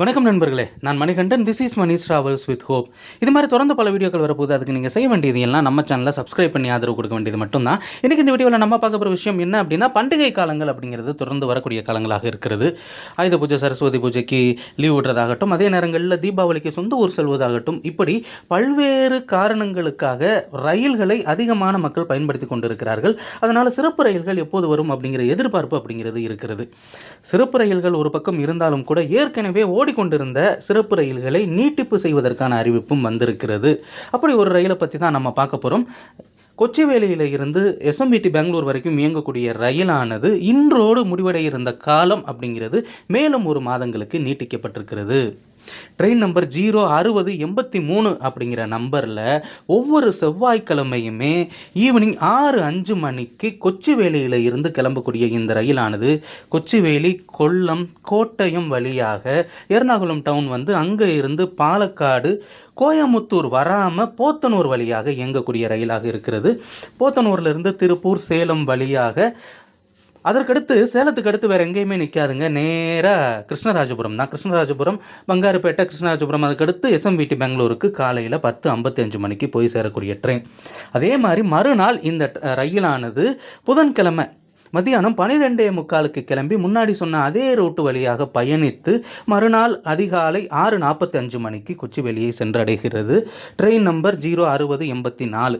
வணக்கம் நண்பர்களே. நான் Manikandan. This is Mani Travels with hope இது மாதிரி தொடர்ந்து பல வீடியோக்கள் வரப்போது அதுக்கு நீங்கள் செய்ய வேண்டியது எல்லாம் நம்ம சேனலை சப்ஸ்கிரைப் பண்ணி ஆதரவு கொடுக்க வேண்டியது மட்டும்தான். இன்றைக்கி இந்த வீடியோவில் நம்ம பார்க்க போகிற விஷயம் என்ன அப்படின்னா பண்டிகை காலங்கள் அப்படிங்கிறது தொடர்ந்து வரக்கூடிய காலங்களாக இருக்கிறது. ஆயுத பூஜை சரஸ்வதி பூஜைக்கு லீவ் விடுறதாகட்டும் அதே நேரங்களில் தீபாவளிக்கு சொந்த ஊர் செல்வதாகட்டும் இப்படி பல்வேறு காரணங்களுக்காக ரயில்களை அதிகமான மக்கள் பயன்படுத்தி கொண்டிருக்கிறார்கள். அதனால் சிறப்பு ரயில்கள் எப்போது வரும் அப்படிங்கிற எதிர்பார்ப்பு அப்படிங்கிறது இருக்கிறது. சிறப்பு ரயில்கள் ஒரு பக்கம் இருந்தாலும் கூட ஏற்கனவே ஓடிக்கொண்டிருந்த சிறப்பு ரயில்களை நீட்டிப்பு செய்வதற்கான அறிவிப்பும் வந்திருக்கிறது. அப்படி ஒரு ரயிலை பற்றி தான் நம்ம பார்க்க போகிறோம் கொச்சிவேலியில் இருந்து எஸ்எம்பிடி பெங்களூர் வரைக்கும் இயங்கக்கூடிய ரயிலானது இன்றோடு முடிவடைய இருந்த காலம் அப்படிங்கிறது மேலும் ஒரு மாதங்களுக்கு நீட்டிக்கப்பட்டிருக்கிறது. ட்ரெயின் நம்பர் ஜீரோ அறுபது எண்பத்தி மூணு அப்படிங்கிற நம்பரில் ஒவ்வொரு செவ்வாய்க்கிழமையுமே ஈவினிங் ஆறு அஞ்சு மணிக்கு கொச்சிவேலியில் இருந்து கிளம்பக்கூடிய இந்த ரயிலானது கொச்சிவேலி கொல்லம் கோட்டயம் வழியாக எர்ணாகுளம் டவுன் வந்து அங்கே இருந்து பாலக்காடு கோயமுத்தூர் வராமல் போத்தனூர் வழியாக இயங்கக்கூடிய ரயிலாக இருக்கிறது. போத்தனூர்லேருந்து திருப்பூர் சேலம் வழியாக அதற்கடுத்து சேலத்துக்கு அடுத்து வேறு எங்கேயுமே நிற்காதுங்க நேராக கிருஷ்ணராஜபுரம் தான். கிருஷ்ணராஜபுரம் பங்காருப்பேட்டை கிருஷ்ணராஜபுரம். அதுக்கடுத்து எஸ்எம்விடி பெங்களூருக்கு காலையில் பத்து ஐம்பத்தஞ்சு மணிக்கு போய் சேரக்கூடிய ட்ரெயின் அதே மாதிரி மறுநாள் இந்த ரயிலானது புதன்கிழமை மதியானம் பனிரெண்டே முக்காலுக்கு கிளம்பி முன்னாடி சொன்ன அதே ரூட்டு வழியாக பயணித்து மறுநாள் அதிகாலை ஆறு நாற்பத்தி அஞ்சு மணிக்கு கொச்சிவெளியை சென்றடைகிறது. ட்ரெயின் நம்பர் ஜீரோ அறுபது எண்பத்தி நாலு.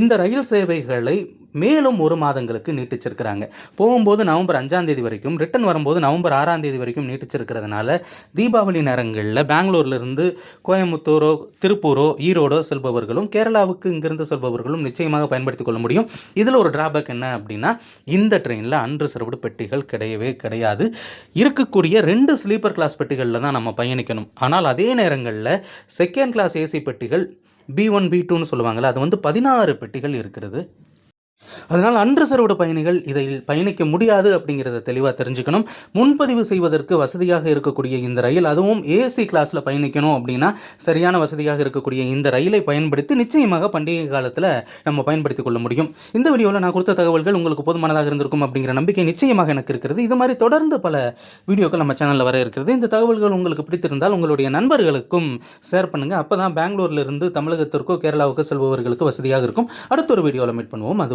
இந்த ரயில் சேவைகளை மேலும் ஒரு மாதங்களுக்கு நீட்டிச்சிருக்கிறாங்க. போகும்போது நவம்பர் அஞ்சாம் தேதி வரைக்கும் ரிட்டர்ன் வரும்போது நவம்பர் ஆறாம் தேதி வரைக்கும் நீட்டிச்சிருக்கிறதுனால தீபாவளி நேரங்களில் பெங்களூர்லேருந்து கோயம்புத்தூரோ திருப்பூரோ ஈரோடோ செல்பவர்களும் கேரளாவுக்கு இங்கிருந்து செல்பவர்களும் நிச்சயமாக பயன்படுத்திக் கொள்ள முடியும். இதில் ஒரு டிராபேக் என்ன அப்படின்னா இந்த ட்ரெயினில் அன்ரிசர்வ்டு பெட்டிகள் கிடையவே கிடையாது. இருக்கக்கூடிய ரெண்டு ஸ்லீப்பர் கிளாஸ் பெட்டிகளில் தான் நம்ம பயணிக்கணும். ஆனால் அதே நேரங்களில் செகண்ட் கிளாஸ் ஏசி பெட்டிகள் பி ஒன் பி டூன்னு சொல்லுவாங்கள்ல அது வந்து பதினாறு பெட்டிகள் இருக்கிறது. அதனால் அன்ரிசர்வ்டு பயணிகள் இதில் பயணிக்க முடியாது அப்படிங்கிறத தெளிவாக தெரிஞ்சுக்கணும். முன்பதிவு செய்வதற்கு வசதியாக இருக்கக்கூடிய இந்த ரயில் அதுவும் ஏசி கிளாஸில் பயணிக்கணும் அப்படின்னா சரியான வசதியாக இருக்கக்கூடிய இந்த ரயிலை பயன்படுத்தி நிச்சயமாக பண்டிகை காலத்தில் நம்ம பயன்படுத்திக் கொள்ள முடியும். இந்த வீடியோவில் நான் கொடுத்த தகவல்கள் உங்களுக்கு போதுமானதாக இருந்திருக்கும் அப்படிங்கிற நம்பிக்கை நிச்சயமாக எனக்கு இருக்கிறது. இது மாதிரி தொடர்ந்து பல வீடியோக்கள் நம்ம சேனலில் வர இருக்கிறது. இந்த தகவல்கள் உங்களுக்கு பிடித்திருந்தால் உங்களுடைய நண்பர்களுக்கும் ஷேர் பண்ணுங்கள் அப்போ தான் பெங்களூர்லேருந்து தமிழகத்திற்கோ கேரளாவுக்கோ செல்பவர்களுக்கு வசதியாக இருக்கும். அடுத்த ஒரு வீடியோவில் மீட் பண்ணுவோம். அது